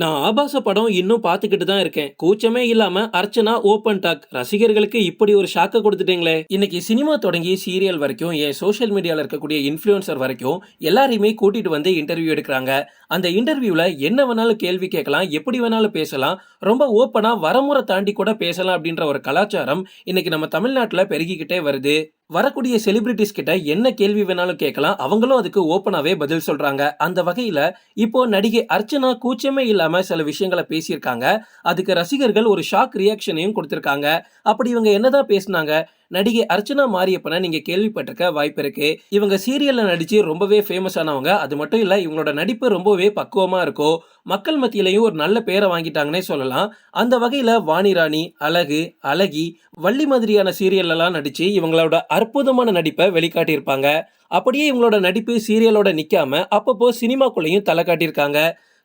நான் ஆபாச படம் இன்னும் பார்த்துக்கிட்டு தான் இருக்கேன். கூச்சமே இல்லாம அர்ச்சனா ஓபன் டாக். ரசிகர்களுக்கு இப்படி ஒரு ஷாக்க கொடுத்துட்டீங்களே. இன்னைக்கு சினிமா தொடங்கி சீரியல் வரைக்கும் என் சோஷியல் மீடியாவில் இருக்கக்கூடிய இன்ஃப்ளூயன்சர் வரைக்கும் எல்லாரையுமே கூட்டிட்டு வந்து இன்டர்வியூ எடுக்கிறாங்க. அந்த இன்டர்வியூவில் என்ன வேணாலும் கேள்வி கேட்கலாம் எப்படி வேணாலும் பேசலாம் ரொம்ப ஓப்பனாக வரமுறை தாண்டி கூட பேசலாம் அப்படின்ற ஒரு கலாச்சாரம் இன்னைக்கு நம்ம தமிழ்நாட்டில் பெருகிக்கிட்டே வருது. வரக்கூடிய செலிபிரிட்டிஸ் கிட்ட என்ன கேள்வி வேணாலும் கேட்கலாம். அவங்களும் அதுக்கு ஓப்பனாகவே பதில் சொல்கிறாங்க அந்த வகையில் இப்போ நடிகை அர்ச்சனா கூச்சமே இல்லாமல் சில விஷயங்களை பேசியிருக்காங்க. அதுக்கு ரசிகர்கள் ஒரு ஷாக் ரியாக்ஷனையும் கொடுத்துருக்காங்க. அப்படி இவங்க என்னதான் பேசுனாங்க? நடிகை அர்ச்சனா மாரியப்பனை நீங்கள் கேள்விப்பட்டிருக்க வாய்ப்பு இருக்குது இவங்க சீரியலில் நடித்து ரொம்பவே ஃபேமஸ் ஆனவங்க. அது மட்டும் இல்லை இவங்களோட நடிப்பு ரொம்பவே பக்குவமாக இருக்கும் மக்கள் மத்தியிலையும் ஒரு நல்ல பேரை வாங்கிட்டாங்கன்னே சொல்லலாம். அந்த வகையில் வாணிராணி அழகு அழகி வள்ளி மாதிரியான சீரியல்லாம் நடித்து இவங்களோட அற்புதமான நடிப்பை வெளிக்காட்டியிருப்பாங்க. அப்படியே இவங்களோட நடிப்பு சீரியலோட நிற்காம அப்பப்போ சினிமாக்குள்ளேயும் தலை காட்டியிருக்காங்க.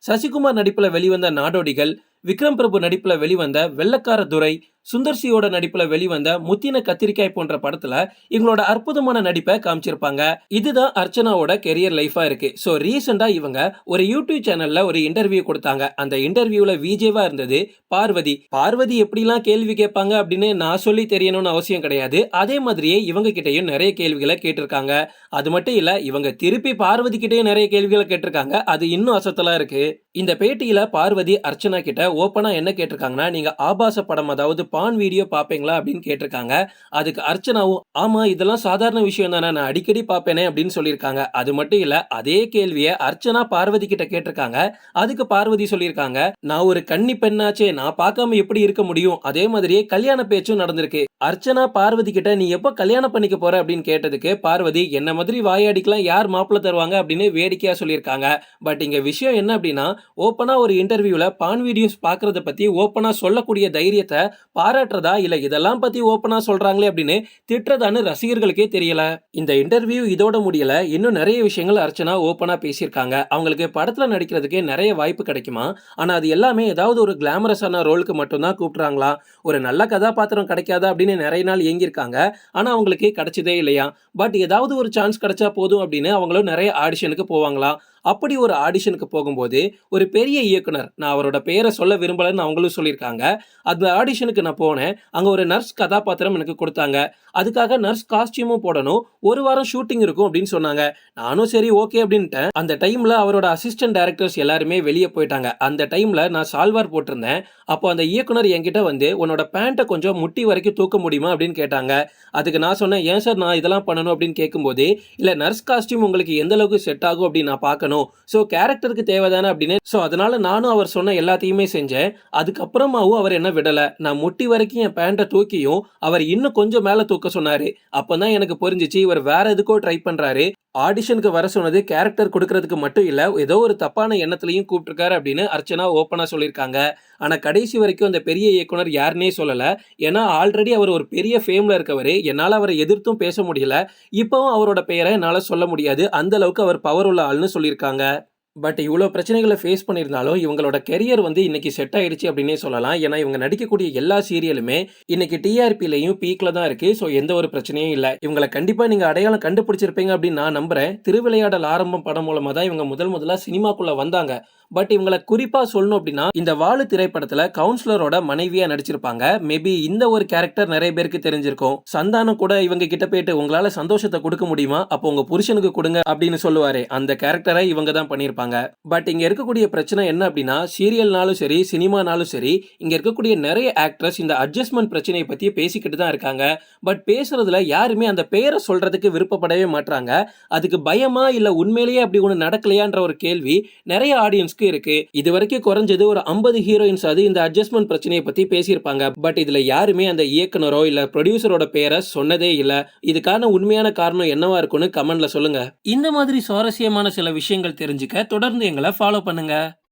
சசிகுமார் நடிப்பில் வெளிவந்த நாடோடிகள் விக்ரம் பிரபு நடிப்பில் வெளிவந்த வெள்ளக்கார துரை சுந்தர்சியோட நடிப்புல வெளிவந்த முத்தின கத்திரிக்காய் போன்ற படத்துல இவங்களோட அற்புதமான நடிப்பை காமிச்சிருப்பாங்க. இதுதான் அர்ச்சனாவோட கெரியர் லைஃபா இருக்கு. ஸோ ரீசெண்டா இவங்க ஒரு யூடியூப் சேனல்ல ஒரு இன்டர்வியூ கொடுத்தாங்க. அந்த இன்டர்வியூல விஜேவா இருந்தது பார்வதி. பார்வதி எப்படிலாம் கேள்வி கேட்பாங்க அப்படின்னு நான் சொல்லி தெரியணும்னு அவசியம் கிடையாது. அதே மாதிரியே இவங்க கிட்டயும் நிறைய கேள்விகளை கேட்டிருக்காங்க. அது மட்டும் இல்ல இவங்க திருப்பி பார்வதி கிட்டேயும் நிறைய கேள்விகளை கேட்டிருக்காங்க. அது இன்னும் அசத்தலா இருக்கு. இந்த பேட்டியில பார்வதி அர்ச்சனா கிட்ட ஓப்பனா என்ன கேட்டிருக்காங்கன்னா நீங்க ஆபாச படம் அதாவது பான் வீடியோ பாப்பீங்களா அப்படின்னு கேட்டிருக்காங்க. அதுக்கு அர்ச்சனாவும் ஆமா இதெல்லாம் சாதாரண விஷயம் தானே நான் அடிக்கடி பாப்பேனே அப்படின்னு சொல்லியிருக்காங்க. அது மட்டும் இல்ல அதே கேள்வியை அர்ச்சனா பார்வதி கிட்ட கேட்டிருக்காங்க. அதுக்கு பார்வதி சொல்லியிருக்காங்க நான் ஒரு கன்னி பெண்ணாச்சே நான் பார்க்காம எப்படி இருக்க முடியும்? அதே மாதிரியே கல்யாண பேச்சும் நடந்திருக்கு. அர்ச்சனா பார்வதி கிட்ட நீ எப்போ கல்யாணம் பண்ணிக்க போற? அப்படின்னு கேட்டதுக்கு பார்வதி என்ன மாதிரி வாயாடிக்கலாம் யார் மாப்பிள்ள தருவாங்க? அப்படின்னு வேடிக்கையா சொல்லியிருக்காங்க. பட் இங்க விஷயம் என்ன அப்படின்னா ஓப்பனா ஒரு இன்டர்வியூல பான் வீடியோஸ் பாக்குறத பத்தி ஓப்பனா சொல்லக்கூடிய தைரியத்தை பாராட்டுறதா? இல்ல இதெல்லாம் பத்தி ஓப்பனாக சொல்றாங்களே அப்படின்னு திட்டுறதான்னு ரசிகர்களுக்கே தெரியல. இந்த இன்டர்வியூ இதோட முடியல. இன்னும் நிறைய விஷயங்கள் அர்ச்சனா ஓப்பனாக பேசியிருக்காங்க. அவங்களுக்கு படத்துல நடிக்கிறதுக்கே நிறைய வாய்ப்பு கிடைக்குமா? ஆனா அது எல்லாமே ஏதாவது ஒரு கிளாமரஸான ரோலுக்கு மட்டும்தான் கூப்பிடுறாங்களா? ஒரு நல்ல கதாபாத்திரம் கிடைக்காதா அப்படின்னு நிறைய நாள் இயங்கியிருக்காங்க ஆனா அவங்களுக்கு கிடைச்சதே இல்லையா? பட் ஏதாவது ஒரு சான்ஸ் கிடைச்சா போதும் அப்படின்னு அவங்களும் நிறைய ஆடிஷனுக்கு போவாங்களாம் அப்படி ஒரு ஆடிஷனுக்கு போகும்போது ஒரு பெரிய இயக்குனர் நான் அவரோட பெயரை சொல்ல விரும்பலைன்னு அவங்களும் சொல்லியிருக்காங்க. அந்த ஆடிஷனுக்கு நான் போனேன். அங்கே ஒரு நர்ஸ் கதாபாத்திரம் எனக்கு கொடுத்தாங்க. அதுக்காக நர்ஸ் காஸ்டியூமும் போடணும். ஒரு வாரம் ஷூட்டிங் இருக்கும் அப்படின்னு சொன்னாங்க. நானும் சரி ஓகே அப்படின்ட்டேன். அந்த டைமில் அவரோட அசிஸ்டன்ட் டேரக்டர்ஸ் எல்லாருமே வெளியே போயிட்டாங்க. அந்த டைமில் நான் சால்வார் போட்டிருந்தேன். அப்போ அந்த இயக்குனர் என்கிட்ட வந்து உன்னோட பேண்ட்டை கொஞ்சம் முட்டி வரைக்கும் தூக்க முடியுமா? அப்படின்னு கேட்டாங்க. அதுக்கு நான் சொன்னேன் ஏன் சார் நான் இதெல்லாம் பண்ணணும்? அப்படின்னு கேட்கும்போது இல்லை நர்ஸ் காஸ்டியூம் உங்களுக்கு எந்த அளவுக்கு செட் ஆகும்? அப்படின்னு நான் பார்க்கணும். ஸோ கேரக்டருக்கு தேவைதானே அப்படின்னு? ஸோ அதனால நானும் அவர் சொன்ன எல்லாத்தையுமே செஞ்சேன். அதுக்கப்புறமாவும் அவர் என்ன விடலை. நான் முட்டி வரைக்கும் என் பேண்ட்டை தூக்கியும் அவர் இன்னும் கொஞ்சம் மேலே தூக்க சொன்னார். அப்போ தான் எனக்கு புரிஞ்சிச்சு இவர் வேற எதுக்கோ ட்ரை பண்ணுறாரு ஆடிஷனுக்கு வர சொன்னது கேரக்டர் கொடுக்கறதுக்கு மட்டும் இல்லை ஏதோ ஒரு தப்பான எண்ணத்திலையும் கூப்பிட்டுருக்காரு அப்படின்னு அர்ச்சனா ஓப்பனாக சொல்லியிருக்காங்க. ஆனால் கடைசி வரைக்கும் அந்த பெரிய இயக்குனர் யாருன்னே சொல்லலை. ஏன்னா ஆல்ரெடி அவர் ஒரு பெரிய ஃபேமில் இருக்கவர். என்னால் அவரை எதிர்த்தும் பேச முடியல. இப்போவும் அவரோட பெயரை என்னால் சொல்ல முடியாது. அந்த அளவுக்கு அவர் பவர் உள்ள ஆள்னு சொல்லியிருக்காங்க. பட் இவ்வளோ பிரச்சனைகளை ஃபேஸ் பண்ணியிருந்தாலும் இவங்களோட கெரியர் வந்து இன்னைக்கு செட் ஆயிடுச்சு அப்படின்னே சொல்லலாம். ஏன்னா இவங்க நடிக்கக்கூடிய எல்லா சீரியலுமே இன்னைக்கு டிஆர்பிலையும் பீக்கில் தான் இருக்கு. ஸோ எந்த ஒரு பிரச்சனையும் இல்லை. இவங்களை கண்டிப்பாக நீங்கள் அடையாளம் கண்டுபிடிச்சிருப்பீங்க அப்படின்னு நான் நம்புறேன். திருவிளையாடல் ஆரம்பம் படம் மூலமாக தான் இவங்க முதல் முதலாக சினிமாக்குள்ளே வந்தாங்க. பட் இவங்களை குறிப்பாக சொல்லணும் அப்படின்னா இந்த வாழு திரைப்படத்தில் கவுன்சிலரோட மனைவியாக நடிச்சிருப்பாங்க. மேபி இந்த ஒரு கேரக்டர் நிறைய பேருக்கு தெரிஞ்சிருக்கும். சந்தானம் கூட இவங்க கிட்ட போயிட்டு உங்களால சந்தோஷத்தை கொடுக்க முடியுமா? அப்போ உங்க புருஷனுக்கு கொடுங்க அப்படின்னு சொல்லுவாரு. அந்த கேரக்டரை இவங்க தான் பண்ணியிருப்பாங்க. பட் இங்க இருக்கக்கூடிய பிரச்சனை என்ன அப்படின்னா சீரியல்னாலும் சரி சினிமானாலும் சரி இங்க இருக்கக்கூடிய நிறைய ஆக்ட்ரஸ் இந்த அட்ஜஸ்ட்மெண்ட் பிரச்சனையை பத்தி பேசிக்கிட்டு தான் இருக்காங்க. பட் பேசுறதுல யாருமே அந்த பெயரை சொல்றதுக்கு விருப்பப்படவே மாட்டாங்க அதுக்கு பயமா இல்ல உண்மையிலேயே அப்படி ஒன்று நடக்கலையான்ற ஒரு கேள்வி நிறைய ஆடியன்ஸ்க்கு இருக்கு இது வரைக்கும் குறைஞ்சது ஒரு ஐம்பது ஹீரோயின்ஸ் அது இந்த அட்ஜஸ்ட்மெண்ட் பிரச்சனையை பத்தி பேசியிருப்பாங்க. பட் இதுல யாருமே அந்த இயக்குனரோ இல்ல ப்ரொடியூசரோட பேரை சொன்னதே இல்ல. இதுக்கான உண்மையான காரணம் என்னவா இருக்கும்னு கமெண்ட்ல சொல்லுங்க. இந்த மாதிரி சுவாரஸ்யமான சில விஷயங்கள் தெரிஞ்சுக்க தொடர்ந்து எங்களை ஃபாலோ பண்ணுங்க.